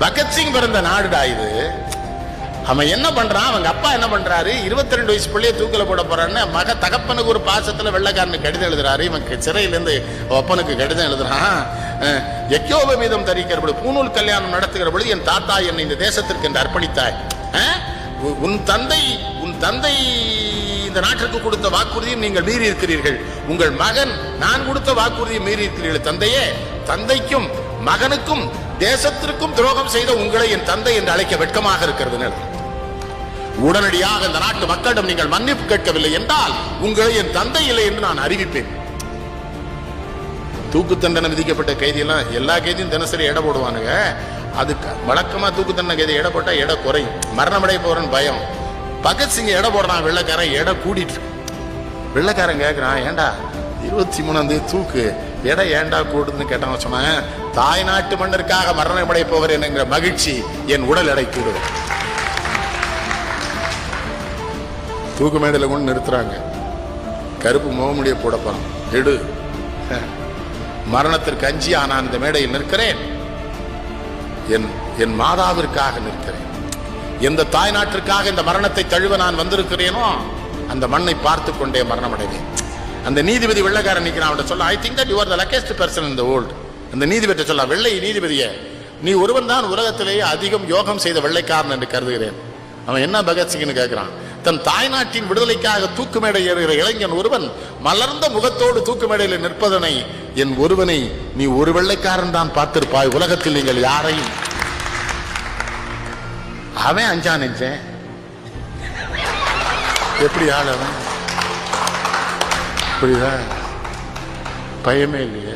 பகத்சிங் பிறந்த நாடுடா இது. அவன் என்ன பண்றான்? அவங்க அப்பா என்ன பண்றாரு? 22 ரெண்டு வயசு பிள்ளைய தூக்கல போட போறான்னு மக தகப்பனுக்கு ஒரு பாசத்துல வெள்ளக்காரனுக்கு கடிதம் எழுதுறாரு. இவன் சிறையில இருந்து அப்பனுக்கு கடிதம் எழுதுறான். அஹ், எக்கோப மீதம் தரிக்கிற பொழுது பூநூல் கல்யாணம் நடத்துகிற பொழுது என் தாத்தா என்னை இந்த தேசத்திற்கு என்று அர்ப்பணித்தாய். உ- உன் தந்தை உன் தந்தை இந்த நாட்டிற்கு கொடுத்த வாக்குறுதியும் நீங்கள் மீறி இருக்கிறீர்கள் உங்கள் மகன் நான் கொடுத்த வாக்குறுதியை மீறி இருக்கிறீர்கள் தந்தையே தந்தைக்கும் மகனுக்கும் தேசத்திற்கும் துரோகம் செய்த உங்களை என் தந்தை என்று அழைக்க வெட்கமாக இருக்கிறது உடனடியாக இந்த நாட்டு மக்களிடம் நீங்கள் மன்னிப்பு கேட்கவில்லை என்றால் உங்களை என் தந்தை இல்லை என்று நான் அறிவிப்பேன். தூக்கு தண்டனை விதிக்கப்பட்ட கைதியெல்லாம் எல்லா கைதியும் தினசரி எடை போடுவானுங்க. அதுக்கு வழக்கமா தூக்கு தண்டனை கைதி எடை போட்டா எடை குறையும். மரணமடைய போறேன்னு பயம். பகத்சிங் எடை போடுறான் வெள்ளக்காரன் எடை கூடிட்டு வெள்ளக்காரன் கேட்கிறான் ஏண்டா இருபத்தி மூணாம் தூக்கு. எடை ஏண்டா கூடுதுன்னு கேட்டான் சொன்னேன் தாய் நாட்டு மன்னருக்காக மரணமடைய போகிறேன் என்கிற மகிழ்ச்சி என் உடல் எடை கூடுது தூக்கு மேடையில் கொண்டு நிறுத்துறாங்க. கருப்பு முகமுடிய போட போறோம் எடு. மரணத்திற்கு அஞ்சி நான் இந்த மேடையில் நிற்கிறேன். என் என் மாதாவிற்காக நிற்கிறேன். எந்த தாய் நாட்டிற்காக இந்த மரணத்தை தழுவ நான் வந்திருக்கிறேனோ அந்த மண்ணை பார்த்து கொண்டே மரணம் அடைவேன் அந்த நீதிபதி வெள்ளக்காரன் நிற்கிறான் அவன் சொல்ல I think that you are the luckiest person in the world அந்த நீதிபதி சொல்ல வெள்ளை நீதிபதியை நீ ஒருவன் தான் உலகத்திலேயே அதிகம் யோகம் செய்த வெள்ளைக்காரன் என்று கருதுகிறேன். அவன் என்ன பகத்சிங்னு கேட்கிறான் தன் தாய்நாட்டின் விடுதலைக்காக தூக்கு மேடை ஏறுகிற இளைஞன் ஒருவன் மலர்ந்த முகத்தோடு தூக்கு மேடையில் நிற்பதனை என் ஒருவனை நீ ஒரு வெள்ளைக்காரன் தான் பார்த்திருப்பாய் உலகத்தில் நீங்கள் யாரையும். அவன் அஞ்சான் நினைச்சேன் எப்படி ஆள் அவன்? புரியுதா பயமே இல்லையே.